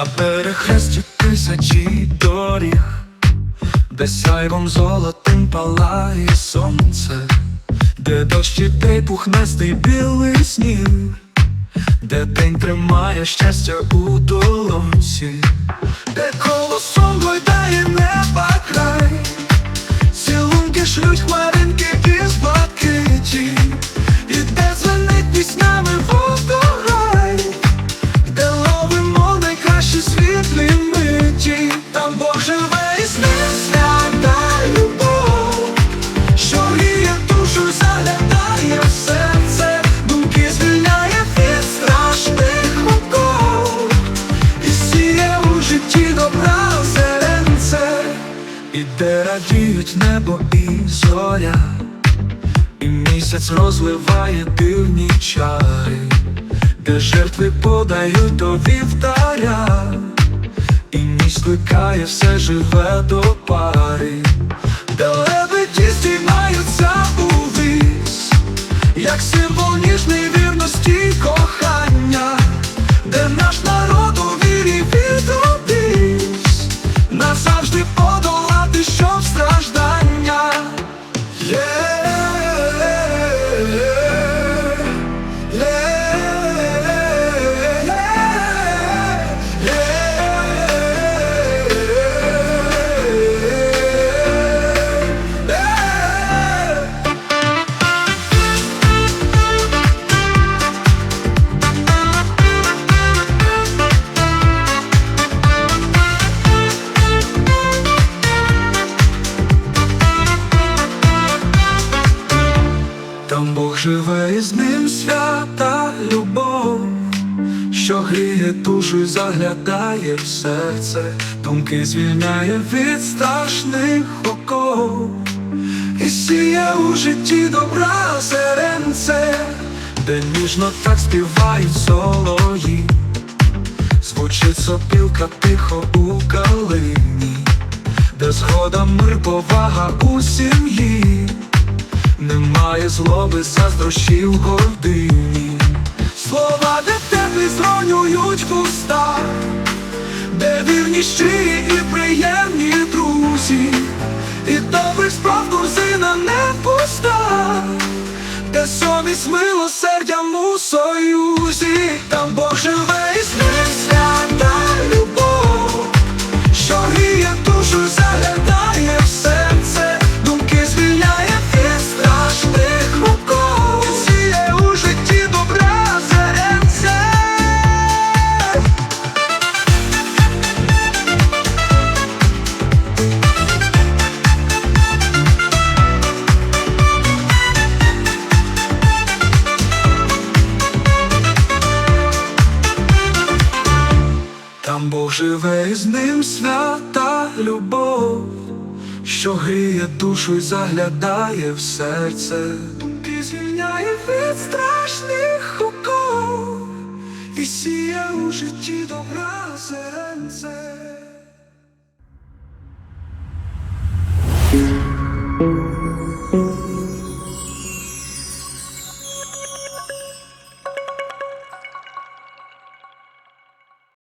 На перехресті тисячі доріг, де сяйвом золотим палає сонце, де дощ дітей пухнастий білий сніг, де день тримає щастя у долонці, де колосом гойдає неба край, цілунки шлють хмаринки де радіють небо і зоря, і місяць розливає дивні чари. Де жертви подають до вівтаря, і ніч кликає все живе до пари, де живе і з ним свята любов, що гріє душу і заглядає в серце, думки звільняє від страшних оков, і сіє у житті добра зеренце, де ніжно так співають солов'ї, звучить сопілка тихо у калині, де згода мир, повага у сім'ї. Немає злоби, заздрощів гордині Слова, де теплі зронюють пуста, де вірні щирі і приємні друзі, і добрих справ корзина не пуста, де совість милосердям Бог живе і з ним свята любов, що гріє душу і заглядає в серце, думки звільняє від страшних укол і сіє у житті добра зеренце.